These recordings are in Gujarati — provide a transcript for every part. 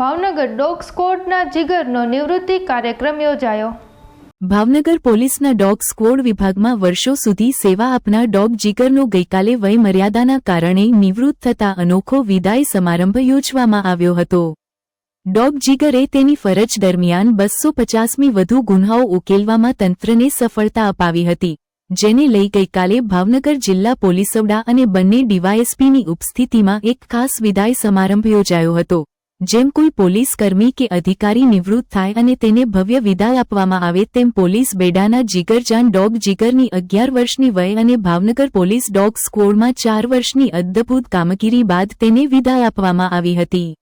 ભાવનગર ડોગ સ્કોડના જીગરનો નિવૃત્તિ કાર્યક્રમ યોજાયો. ભાવનગર પોલીસના ડોગ સ્કવોડ વિભાગમાં વર્ષો સુધી સેવા આપનાર ડોગ જીગરનો ગઈકાલે વયમર્યાદાના કારણે નિવૃત્ત થતા અનોખો વિદાય સમારંભ યોજવામાં આવ્યો હતો. ડોગ જીગરે તેની ફરજ દરમિયાન બસો પચાસમી વધુ ગુન્હાઓ ઉકેલવામાં તંત્રને સફળતા અપાવી હતી, જેને લઈ ગઈકાલે ભાવનગર જિલ્લા પોલીસ વડા અને બંને ડીવાયએસપીની ઉપસ્થિતિમાં એક ખાસ વિદાય સમારંભ યોજાયો હતો. જેમ કોઈ પોલીસ કર્મી કે અધિકારી નિવૃત્ત થાય અને તેને ભવ્ય વિદાય આપવામાં આવે તેમ પોલીસ બેડાના જીગરજાન ડોગ જીગરની અગિયાર વર્ષની વય અને ભાવનગર પોલીસ ડોગ સ્કોડમાં ચાર વર્ષની અદ્ભુત કામગીરી બાદ તેને વિદાય આપવામાં આવી હતી.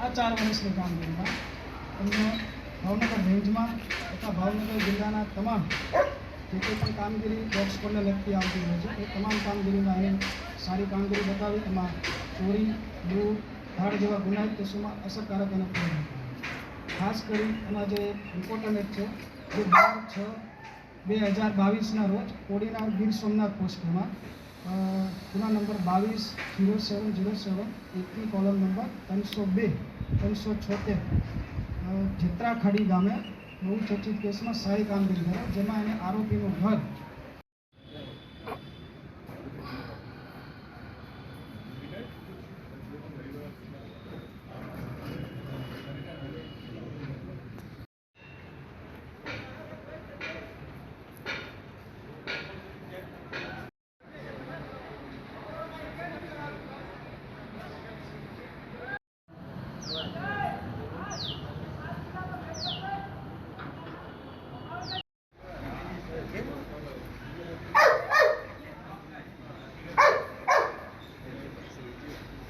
આ ચાર વર્ષની કામગીરીમાં ભાવનગર રેન્જમાં તથા ભાવનગર જિલ્લાના તમામ જે કોઈ પણ કામગીરી ડોગ સ્કોડને લગતી આવતી હોય છે, એ તમામ કામગીરીમાં એને સારી કામગીરી બતાવી, એમાં ચોરી દૂર ધાડ જેવા ગુનાહિત કેસોમાં અસરકારક અને ખાસ કરી એમાં જે ઇમ્પોર્ટન્ટ એક છે, જે બાર છ બે હજાર બાવીસના રોજ કોડીના ગીર સોમનાથ પોસ્ટમાં ગુના નંબર બાવીસ જીરો સેવન જીરો સેવન એકની કોલમ નંબર ત્રણસો બે, ત્રણસો છોતેર જેત્રાખડી ગામે બહુ ચર્ચિત કેસમાં સારી કામગીરી કરે જેમાં એને આરોપીનું ઘર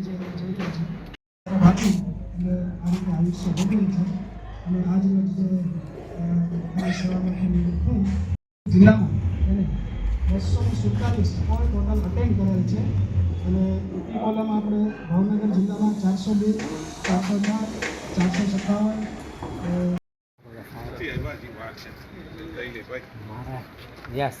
જે છે બાકી અને આજ રોજ સેવામાંથી નિવૃત્ત જિલ્લામાં એને બસો સુડતાલીસ કોલ ટોટલ અટેન્ડ કરેલ છે અને ઉપી કોલમ આપણે ભાવનગર જિલ્લામાં ચારસો બે ચારસો ચાર ચારસો સત્તાવન યસ.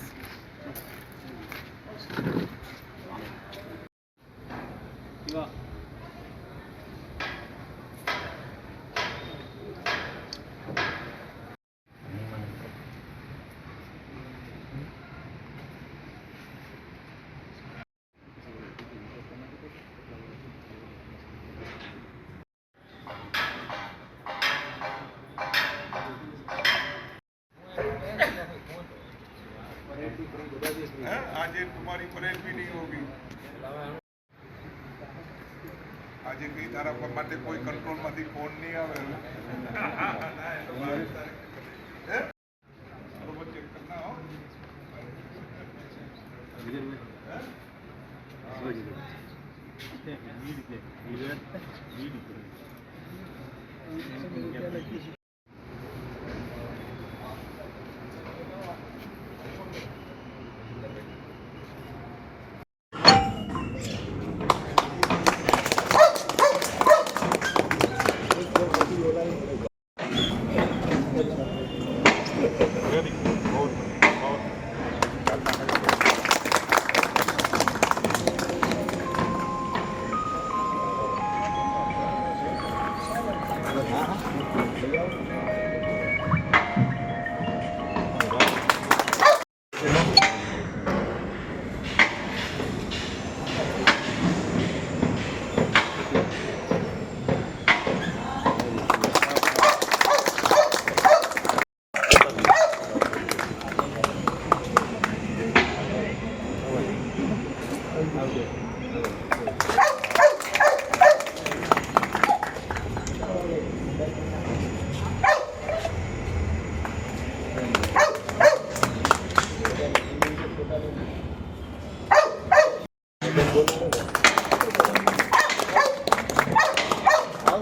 हैं? आज ये तुम्हारी परेड भी नहीं होगी આજે કઈ તારા પર માટે કોઈ કંટ્રોલ માંથી ફોન નહીં આવે હે? બરોબર Very good. Good. good.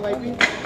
આવ વાઈપી